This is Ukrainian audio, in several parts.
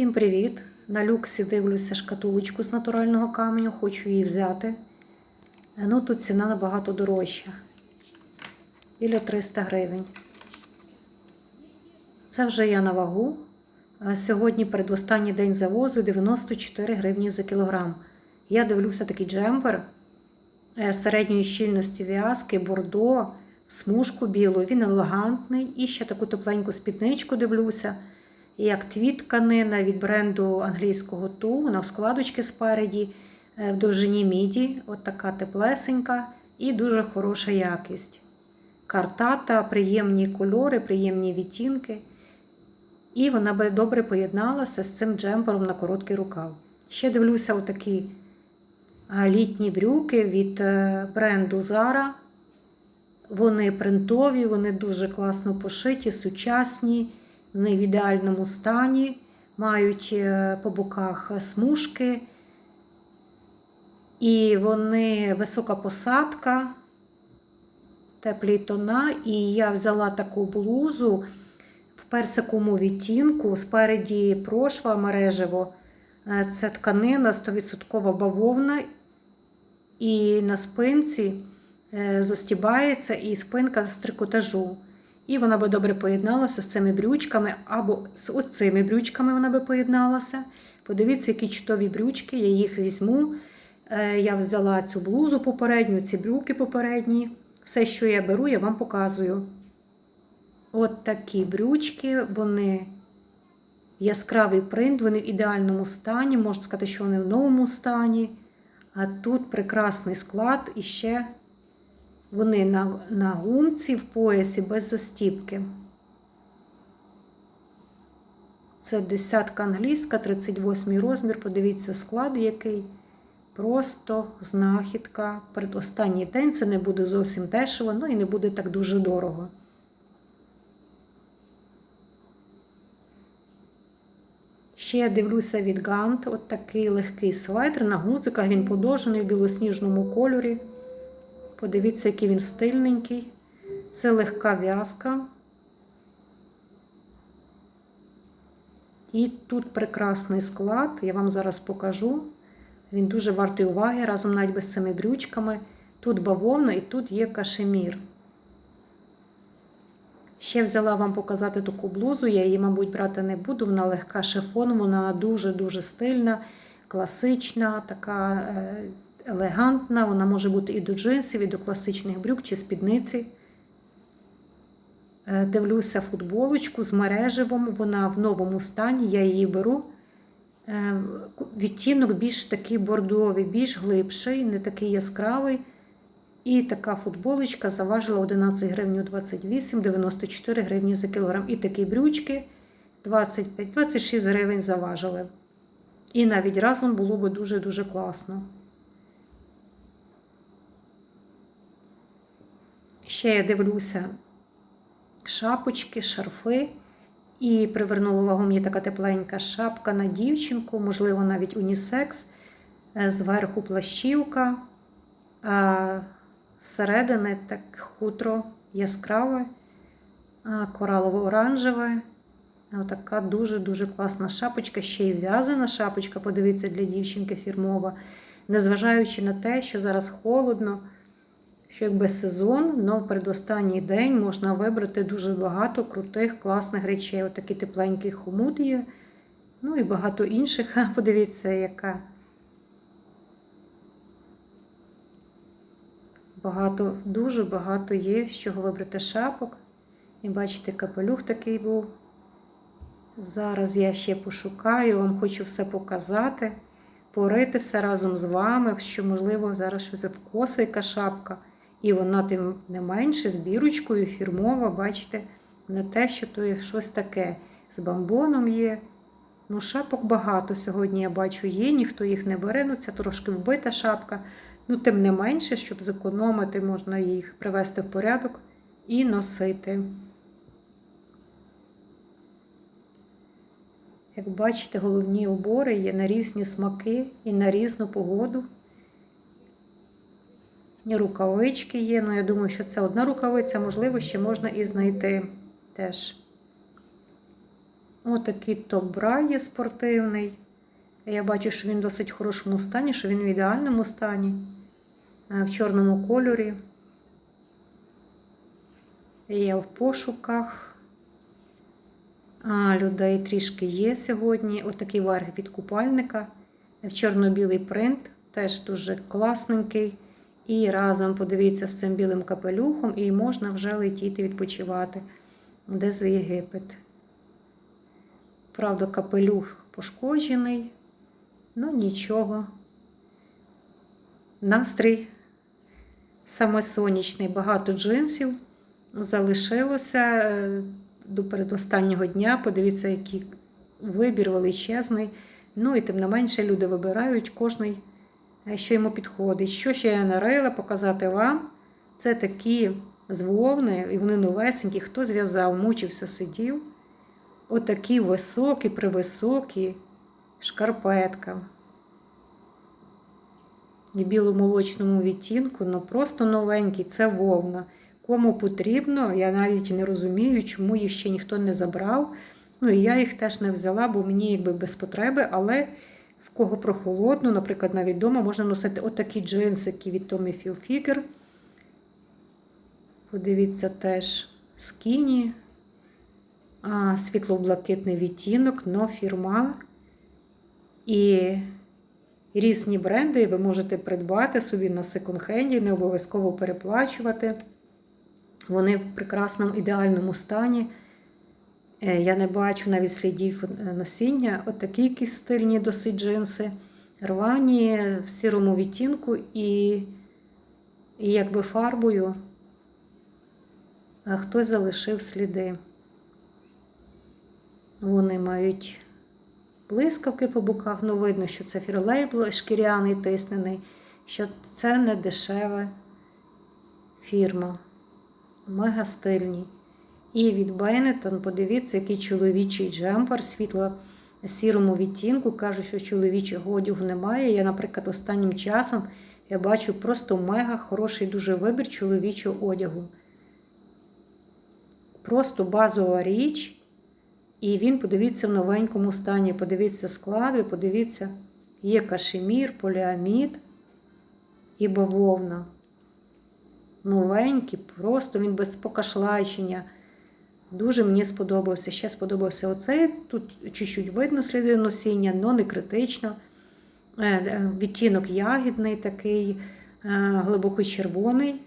Всім привіт! На люксі дивлюся шкатулочку з натурального каменю, хочу її взяти. Ну, тут ціна набагато дорожча. Біля 300 гривень. Це вже я на вагу. Е, Сьогодні передостанній день завозу 94 гривні за кілограм. Я дивлюся такий джемпер е, середньої щільності в'язки, бордо, смужку білу. Він елегантний. І ще таку тепленьку спідничку дивлюся як твіт тканина від бренду англійського ту, вона в складочки спереді, е, в довжині міді, от така теплесенька і дуже хороша якість. Картата, приємні кольори, приємні відтінки. І вона би добре поєдналася з цим джемпером на короткий рукав. Ще дивлюся отакі літні брюки від е, бренду Zara. Вони принтові, вони дуже класно пошиті, сучасні. Вони в ідеальному стані, мають е, по боках смужки, і вони висока посадка, теплі тона. І я взяла таку блузу в персиковому відтінку, спереді прошва мережево. Е, Це тканина 100% бавовна, і на спинці е, застібається і спинка з трикотажу. І вона би добре поєдналася з цими брючками, або з оцими брючками вона би поєдналася. Подивіться, які чудові брючки, я їх візьму. Е, Я взяла цю блузу попередню, ці брюки попередні. Все, що я беру, я вам показую. От такі брючки, вони яскравий принт, вони в ідеальному стані. Можна сказати, що вони в новому стані. А тут прекрасний склад і ще. Вони на, на гумці в поясі без застіпки. Це десятка англійська, 38 розмір. Подивіться, склад який. Просто знахідка. Передостанній день це не буде зовсім дешево, ну і не буде так дуже дорого. Ще я дивлюся від Гант, от такий легкий светр. На гудзиках він подовжений в білосніжному кольорі. Подивіться, який він стильненький. Це легка в'язка. І тут прекрасний склад, я вам зараз покажу. Він дуже вартий уваги разом навіть без цими брючками. Тут бавовна і тут є кашемір. Ще взяла вам показати таку блузу, я її, мабуть, брати не буду. Вона легка шифон, вона дуже-дуже стильна, класична, така. Елегантна, вона може бути і до джинсів, і до класичних брюк чи спідниці. Е, Дивлюся футболочку з мереживом, вона в новому стані, я її беру. Е, Відтінок більш такий бордовий, більш глибший, не такий яскравий. І така футболочка заважила 11 гривень 28, 94 гривні за кілограм. І такі брючки 25-26 гривень заважили. І навіть разом було би дуже-дуже класно. Ще я дивлюся шапочки, шарфи. І привернула увагу мені така тепленька шапка на дівчинку, можливо, навіть унісекс. Зверху плащівка, а зсередини так хутро яскраве, коралово-оранжеве. Отака дуже-дуже класна шапочка, ще й в'язана шапочка, подивіться, для дівчинки фірмова. Незважаючи на те, що зараз холодно що якби сезон, але в передостанній день можна вибрати дуже багато крутих, класних речей. Отакий тепленький хомут є. Ну і багато інших. Подивіться, яка. Багато, дуже багато є, з чого вибрати шапок. І бачите, капелюх такий був. Зараз я ще пошукаю, вам хочу все показати, поритися разом з вами, що, можливо, зараз щось вкоса яка шапка. І вона тим не менше з бірочкою, фірмова, бачите, не те, що то є щось таке. З бамбоном є. Ну, шапок багато сьогодні я бачу є, ніхто їх не бере. Ну, це трошки вбита шапка. Ну, тим не менше, щоб зекономити, можна їх привести в порядок і носити. Як бачите, головні убори є на різні смаки і на різну погоду. Рукавички є. Ну, я думаю, що це одна рукавиця, можливо, ще можна і знайти теж. Отакий топ-бра є спортивний. Я бачу, що він в досить хорошому стані, що він в ідеальному стані. Е, В чорному кольорі. Я в пошуках. А, людей трішки є сьогодні. Отакий верх від купальника. В чорно-білий принт, теж дуже класненький. І разом подивіться з цим білим капелюхом, і можна вже летіти відпочивати. Де за Єгипет. Правда, капелюх пошкоджений, ну нічого. Настрій саме сонячний, багато джинсів залишилося е, до передостаннього дня. Подивіться, який вибір величезний. Ну і тим не менше люди вибирають кожний, що йому підходить. Що ще я нарила показати вам? Це такі з вовни, і вони новесенькі. Хто зв'язав, мучився, сидів. Отакі високі, привисокі шкарпетка. І біломолочному відтінку, ну просто новенький, це вовна. Кому потрібно, я навіть не розумію, чому їх ще ніхто не забрав. Ну і я їх теж не взяла, бо мені якби без потреби, але кого прохолодно, наприклад, навіть вдома можна носити отакі джинсики від Tommy Hilfiger. Подивіться теж скіні, світло-блакитний відтінок, но фірма. І різні бренди ви можете придбати собі на секонд-хенді, не обов'язково переплачувати. Вони в прекрасному ідеальному стані. Е, Я не бачу навіть слідів носіння. От такі якісь стильні досить джинси, рвані в сірому відтінку і, і якби фарбою а хтось залишив сліди. Вони мають блискавки по боках, ну видно, що це фірлейбл шкіряний тиснений, що це не дешева фірма. Мега стильні. І від Benetton, подивіться, який чоловічий джемпер, світло сірому відтінку. Кажуть, що чоловічого одягу немає. Я, наприклад, останнім часом я бачу просто мега хороший дуже вибір чоловічого одягу. Просто базова річ. І він, подивіться, в новенькому стані. Подивіться склади, подивіться, є кашемір, поліамід і бавовна. Новенький, просто він без покашлачення. Дуже мені сподобався. Ще сподобався оцей. Тут чуть-чуть видно сліди носіння, але не критично. Відтінок ягідний, такий глибоко червоний.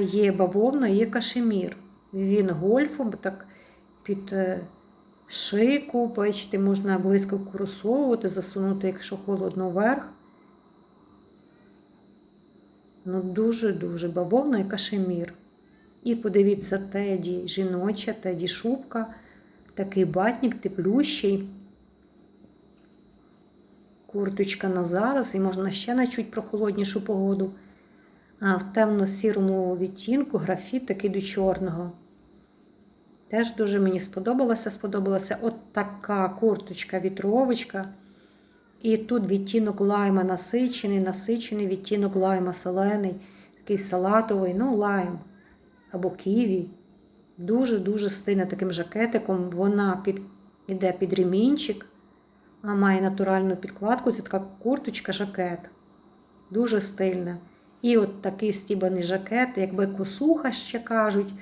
Є бавовна, є кашемір. Він гольфом так під шийку, бачите, можна близько курсовувати, засунути, якщо холодно вверх. Ну, дуже-дуже бавовна і кашемір. І подивіться, теді жіноча, теді шубка, такий батник, теплющий. Курточка на зараз, і можна ще на чуть прохолоднішу погоду. А в темно-сірому відтінку графіт такий до чорного. Теж дуже мені сподобалося. Сподобалася от така курточка, вітровочка. І тут відтінок лайма насичений, насичений відтінок лайма солений, такий салатовий, ну, лайм або ківі. Дуже-дуже стильна таким жакетиком. Вона під, іде під ремінчик, а має натуральну підкладку. Це така курточка-жакет. Дуже стильна. І от такий стібаний жакет, якби косуха ще кажуть.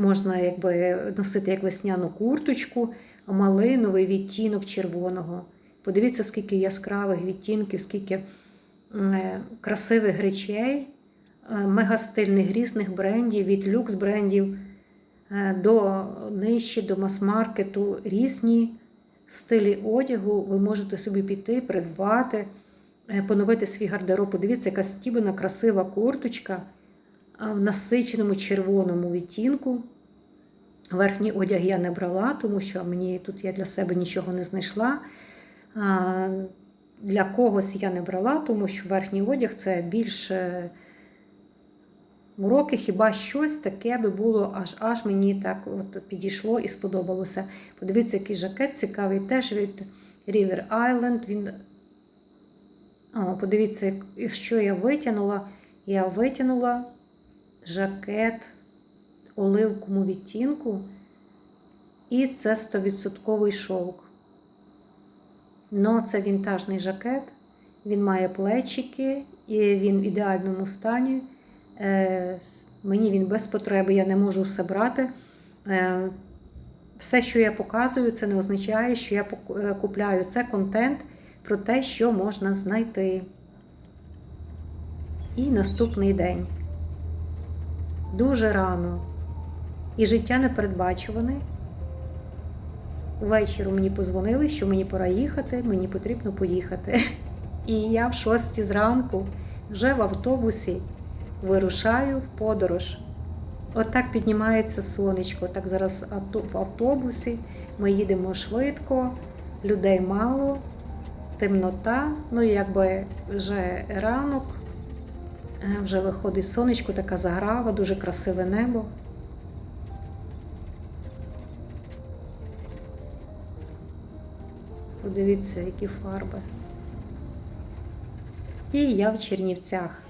Можна якби носити як весняну курточку, малиновий відтінок червоного. Подивіться, скільки яскравих відтінків, скільки красивих речей, мегастильних різних брендів, від люкс брендів до нижче, до мас-маркету. Різні стилі одягу ви можете собі піти, придбати, поновити свій гардероб. Подивіться, яка стібана красива курточка в насиченому червоному відтінку. Верхній одяг я не брала, тому що мені тут я для себе нічого не знайшла. Для когось я не брала, тому що верхній одяг це більше уроки, хіба щось таке би було, аж аж мені так от підійшло і сподобалося. Подивіться, який жакет цікавий, теж від River Island. Він... О, Подивіться, що я витягнула. Я витягнула жакет оливкому відтінку. І це 100% шовк. Но це вінтажний жакет. Він має плечики, і він в ідеальному стані. Е, Мені він без потреби, я не можу все брати. Е, Все, що я показую, це не означає, що я е, купляю. Це контент про те, що можна знайти. І наступний день. Дуже рано. І життя непередбачуване. Ввечері мені позвонили, що мені пора їхати, мені потрібно поїхати. І я в шостій зранку вже в автобусі вирушаю в подорож. Отак піднімається сонечко. Так зараз в автобусі ми їдемо швидко, людей мало, темнота, ну і якби вже ранок, е, вже виходить сонечко, така заграва, дуже красиве небо. Подивіться, які фарби. І я в Чернівцях.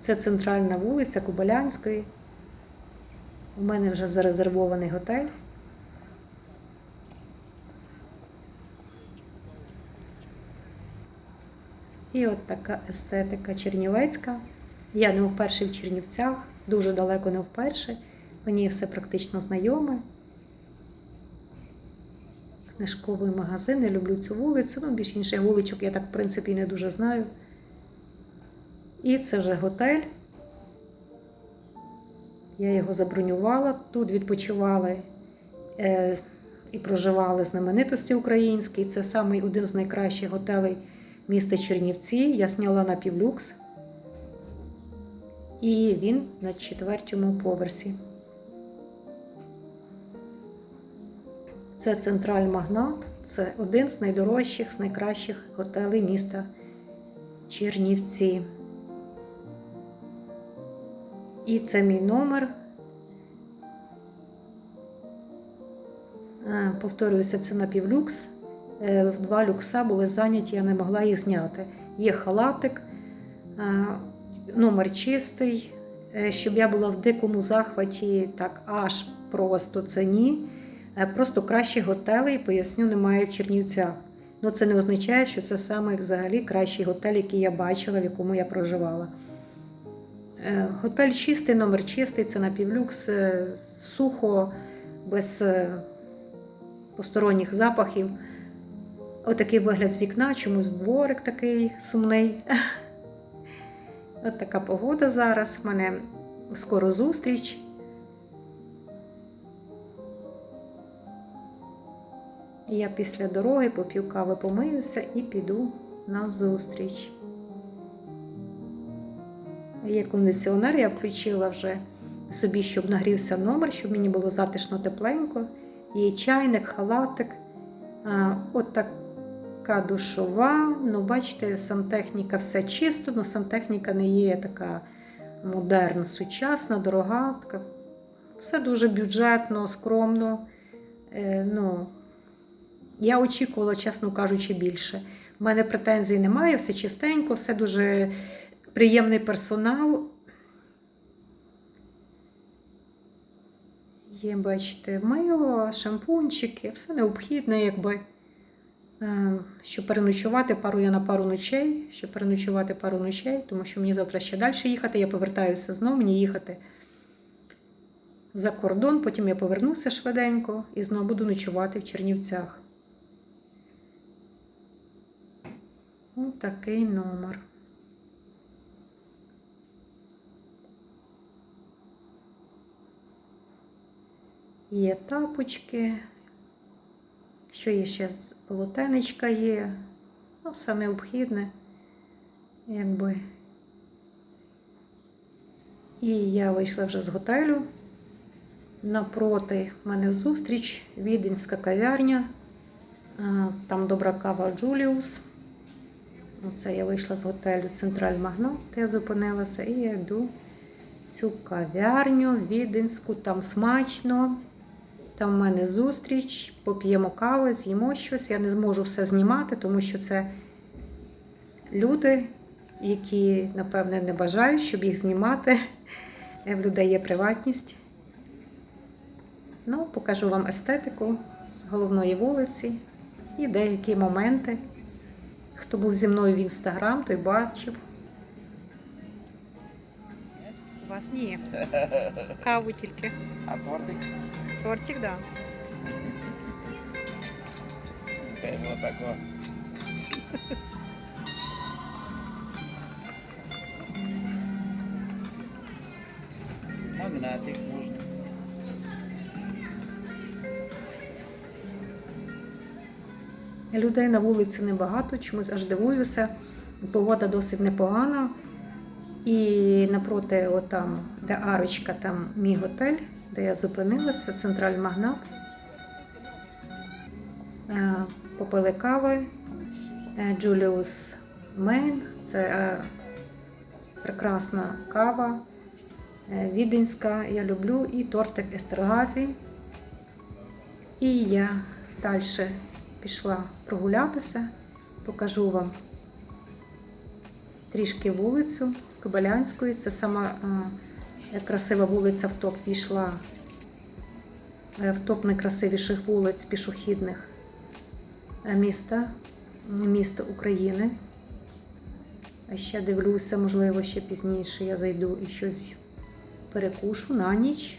Це центральна вулиця Кубалянської. У мене вже зарезервований готель. І от така естетика чернівецька. Я не вперше в Чернівцях, дуже далеко не вперше. Мені все практично знайоме. Книжковий магазин, я люблю цю вулицю. Ну, більш інших вуличок я так, в принципі, не дуже знаю. І це вже готель. Я його забронювала. Тут відпочивали е, і проживали знаменитості українські. Це самий один з найкращих готелей міста Чернівці. Я сняла на півлюкс. І він на четвертому поверсі. Це Централь Магнат. Це один з найдорожчих, з найкращих готелей міста Чернівці. І це мій номер. Повторююся, це напівлюкс. Е, два люкса були зайняті, я не могла їх зняти. Є халатик, номер чистий. Е, Щоб я була в дикому захваті, так аж просто це ні. Е, Просто кращі готелі, поясню, немає в Чернівцях. Ну це не означає, що це саме взагалі кращий готель, який я бачила, в якому я проживала. Е, Готель чистий, номер чистий, це напівлюкс, е, сухо, без е, посторонніх запахів. Отакий вигляд з вікна, чомусь дворик такий сумний. От така погода зараз. У мене скоро зустріч. Я після дороги поп'ю кави, помиюся і піду на зустріч. Є кондиціонер, я включила вже собі, щоб нагрівся номер, щоб мені було затишно тепленько. Є чайник, халатик. От така душова. Ну, бачите, сантехніка все чисто, але сантехніка не є така модерна, сучасна, дорога. Така. Все дуже бюджетно, скромно. Е, ну, я очікувала, чесно кажучи, більше. У мене претензій немає, все чистенько, все дуже приємний персонал. Є, бачите, мило, шампунчики, все необхідне, якби. Е, Щоб переночувати пару я на пару ночей, щоб переночувати пару ночей, тому що мені завтра ще далі їхати. Я повертаюся знову, мені їхати за кордон, потім я повернуся швиденько і знову буду ночувати в Чернівцях. Ось такий номер. Є тапочки. Що є ще з- полотенечка є. Ну, все необхідне. Якби. І я вийшла вже з готелю. Напроти мене зустріч, віденська кав'ярня. Там добра кава Джуліус. Оце я вийшла з готелю Централь Магнат, де я зупинилася, і я йду в цю кав'ярню віденську, там смачно. Там в мене зустріч, поп'ємо кави, з'їмо щось. Я не зможу все знімати, тому що це люди, які, напевне, не бажають, щоб їх знімати. В людей є приватність. Ну, покажу вам естетику головної вулиці і деякі моменти. Хто був зі мною в інстаграм, той бачив. Вас ні. Каву тільки. А тортик? Тортик, так. Да. Пиво тако. Магнатик можна. Людей на вулиці небагато, чомусь аж дивуюся. Погода досить непогана. І напроти, отам, де арочка, там мій готель, де я зупинилася, централь магнат. Е, Попили кави. Е, Julius Мейн. Це е, прекрасна кава. Віденська, я люблю, і тортик Естергазі. І я далі пішла прогулятися, покажу вам трішки вулицю Кобилянської. Це сама красива вулиця в топ війшла е, в топ найкрасивіших вулиць пішохідних е, міста, міста України. А ще дивлюся, можливо, ще пізніше я зайду і щось перекушу на ніч.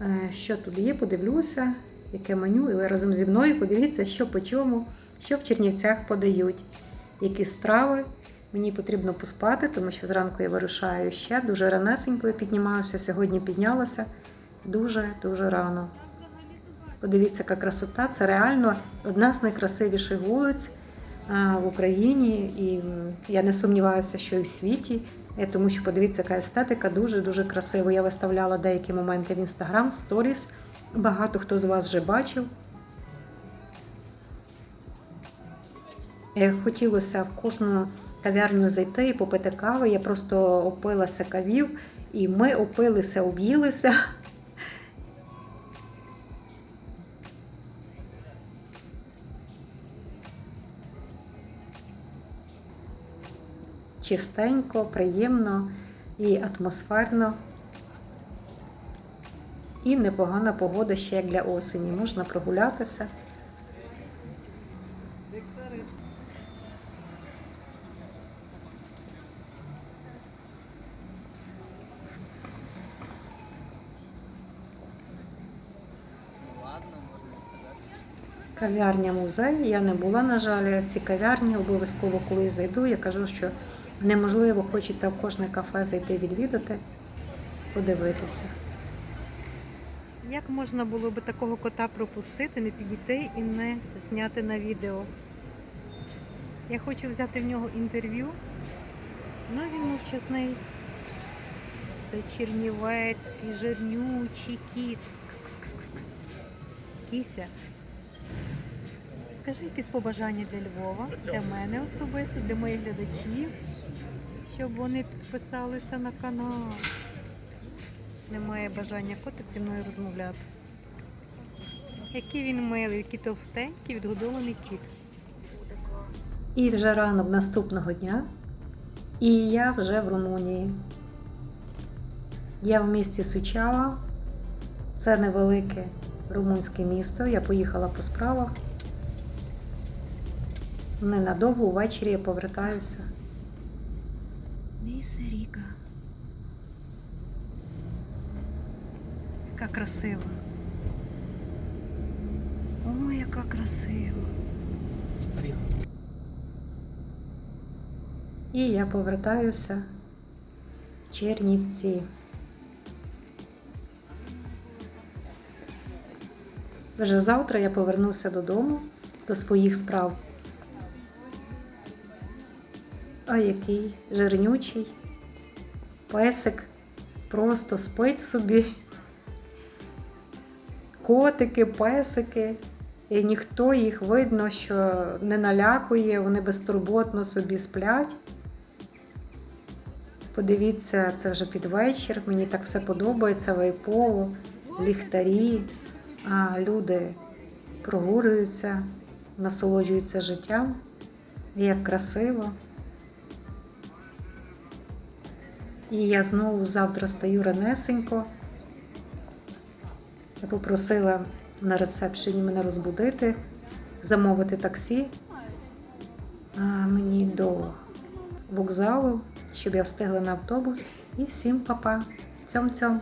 Е, Що тут є, подивлюся, яке меню, і ви разом зі мною подивіться, що по чому, що в Чернівцях подають, які страви. Мені потрібно поспати, тому що зранку я вирушаю ще дуже ранесенько я піднімаюся. Сьогодні піднялася дуже-дуже рано. Подивіться, яка красота. Це реально одна з найкрасивіших вулиць в Україні, і я не сумніваюся, що і в світі. Е, Тому що подивіться, яка естетика дуже-дуже красива. Я виставляла деякі моменти в інстаграм, сторіс. Багато хто з вас вже бачив. Е, Хотілося в кожну кав'ярню зайти і попити кави. Я просто опилася кавів, і ми опилися, об'їлися. Чистенько, приємно і атмосферно. І непогана погода ще як для осені. Можна прогулятися. Кав'ярня музей. Я не була, на жаль, в цій кав'ярні. Обов'язково колись зайду. Я кажу, що неможливо, хочеться в кожне кафе зайти відвідати, подивитися. Як можна було би такого кота пропустити, не підійти і не зняти на відео? Я хочу взяти в нього інтерв'ю, але він мовчазний. Це чернівецький, жирнючий кіт. Кс-кс-кс-кс. Кіся. Скажи якісь побажання для Львова, для мене особисто, для моїх глядачів, щоб вони підписалися на канал. Немає бажання котик зі мною розмовляти. Який він милий, який товстенький, відгодований кіт. І вже ранок наступного дня, і я вже в Румунії. Я в місті Сучава. Це невелике румунське місто. Я поїхала по справах. Ненадовго увечері я повертаюся. Місеріка. Яка красива. Ой, яка красива. Старі. І я повертаюся в Чернівці. Вже завтра я повернуся додому до своїх справ. А який жирнючий песик просто спить собі. Котики, песики, і ніхто їх видно, що не налякує, вони безтурботно собі сплять. Подивіться, це вже під вечір. Мені так все подобається, вайпово, ліхтарі, люди прогулюються, насолоджуються життям. Як красиво. І я знову завтра стаю ранесенько. Я попросила на ресепшені мене розбудити, замовити таксі а, мені до вокзалу, щоб я встигла на автобус. І всім па-па. Цьом-цьом.